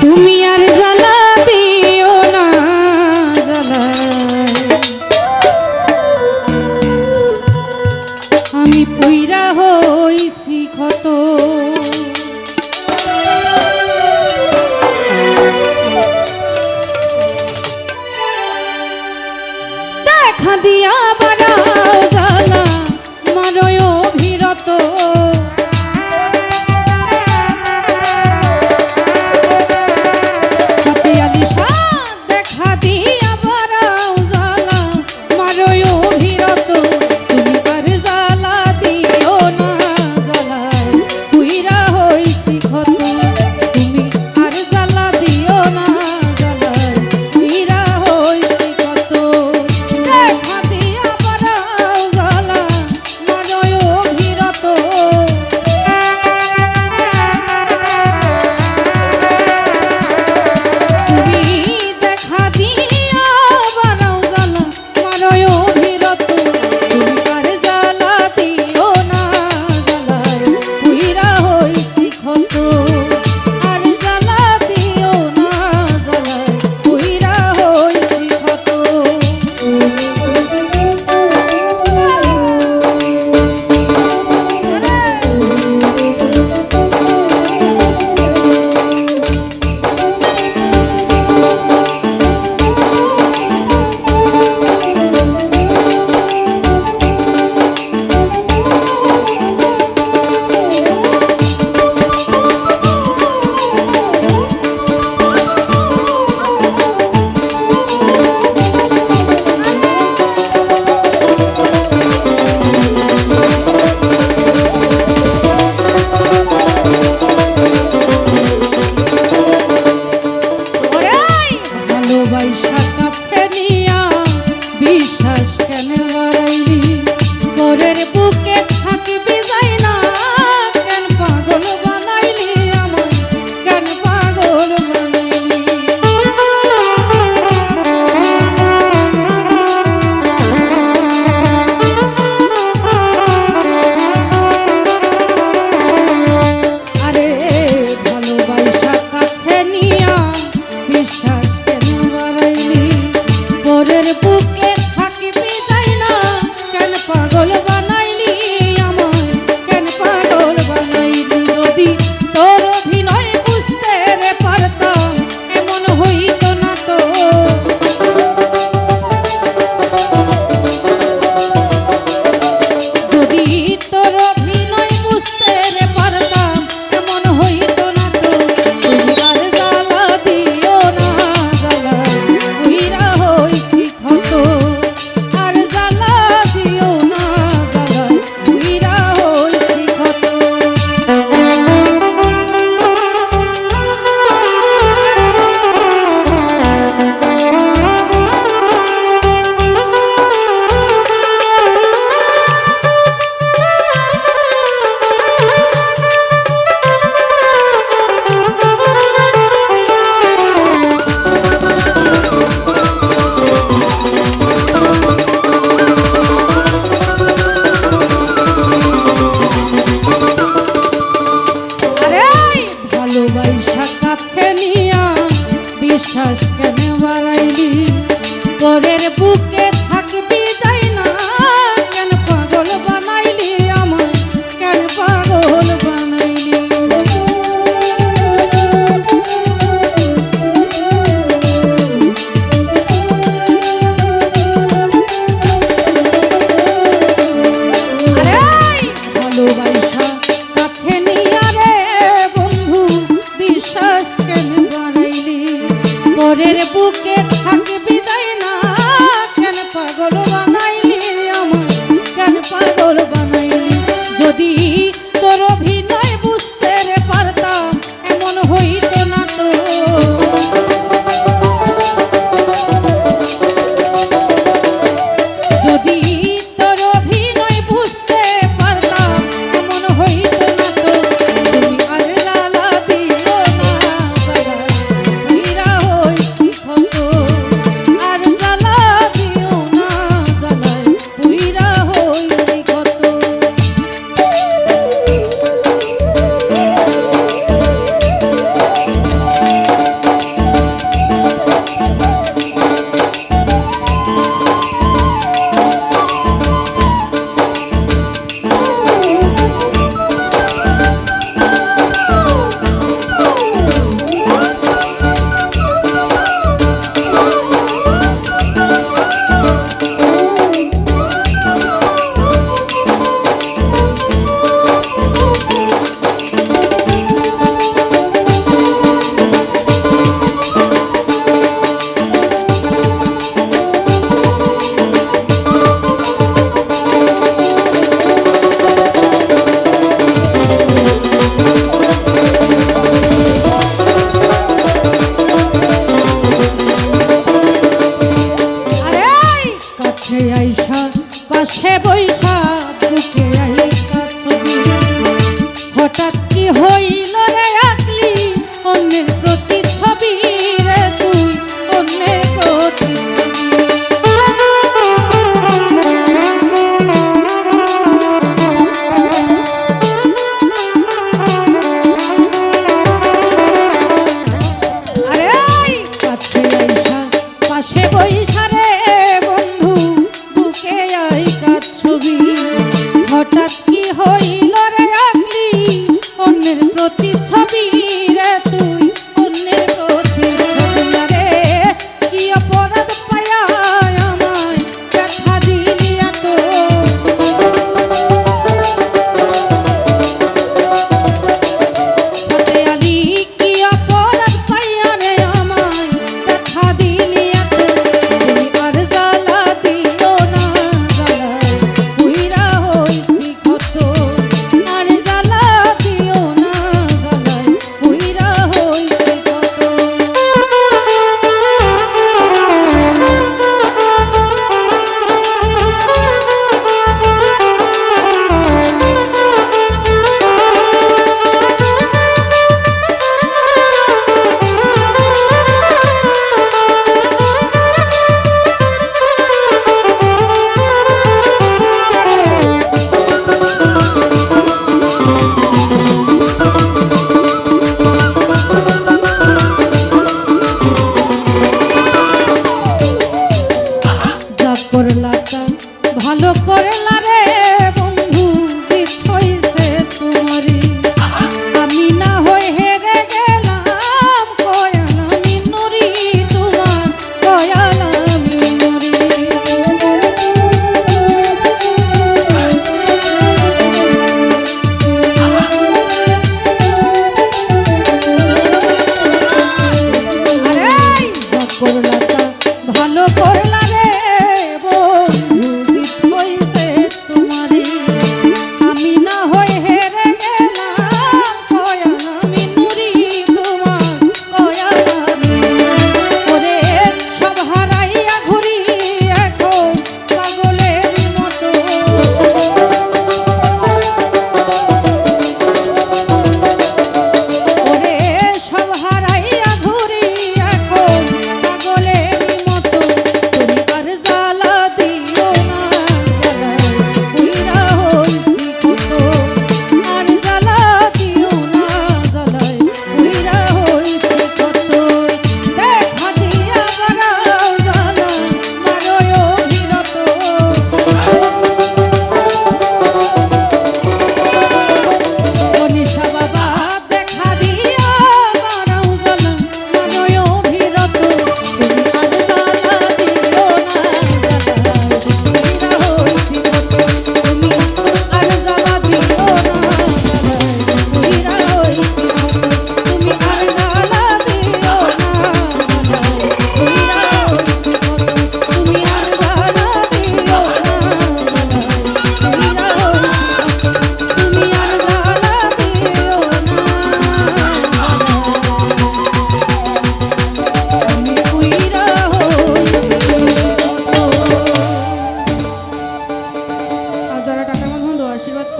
তুমি আর জ্বালা না, জ্বালা। আমি পুইরা হইছি ক্ষত। দেখা দিয়া বাড়াও জ্বালা মারয় অভিরত। কেন মরাইলি? মোরের বুকে বুকের বুকে থাকবি যাই না। কেন পাগল বানাইলি আমার কেন পাগল বানাইলি? যদি Hola.